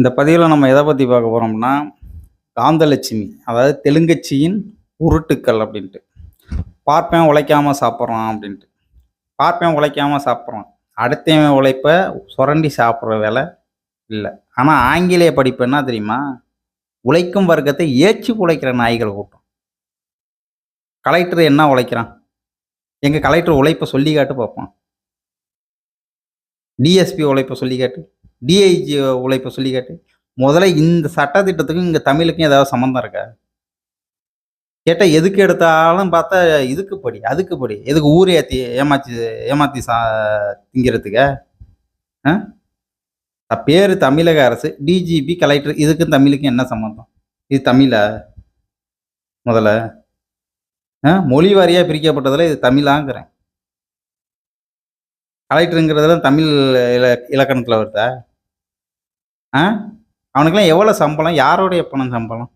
இந்த பதிவில் நம்ம எதை பற்றி பார்க்க போகிறோம்னா காந்தலட்சுமி அதாவது தெலுங்கச்சியின் உருட்டுக்கள் அப்படின்ட்டு. பார்ப்பேன் உழைக்காமல் சாப்பிட்றான் அப்படின்ட்டு. பார்ப்பேன் உழைக்காமல் சாப்பிட்றான். அடுத்தவன் உழைப்ப சுரண்டி சாப்பிட்ற வேலை இல்லை. ஆனால் ஆங்கிலேய படிப்பு என்ன தெரியுமா? உழைக்கும் வர்க்கத்தை ஏச்சு உழைக்கிற நாய்கள் கூட்டம். கலெக்டர் என்ன உழைக்கிறான்? எங்கள் கலெக்டர் உழைப்பை சொல்லி காட்டு பார்ப்பான். டிஎஸ்பி உழைப்பை சொல்லி காட்டு டிஐஜி உழைப்பை சொல்லி கேட்டு முதல்ல இந்த சட்டத்திட்டத்துக்கும் இங்கே தமிழுக்கும் ஏதாவது சம்மந்தம் இருக்கா? கேட்டால் எதுக்கு எடுத்தாலும் பார்த்தா இதுக்கு படி அதுக்கு படி. எதுக்கு ஊரே ஏற்றி ஏமாத்தி ஏமாத்தி சா திங்கிறதுக்கு? ஆ? பேர் தமிழக அரசு டிஜிபி கலெக்டர் இதுக்கும் தமிழுக்கும் என்ன சம்மந்தம் இது தமிழா? முதல்ல. ஆ மொழி வாரியாக பிரிக்கப்பட்டதில் இது தமிழாங்கிறேன். கலெக்டருங்கிறதுல தமிழ் இல இலக்கணத்தில் வருதா? ஆ? அவனுக்கெல்லாம் எவ்வளோ சம்பளம்? யாருடைய பணம் சம்பளம்?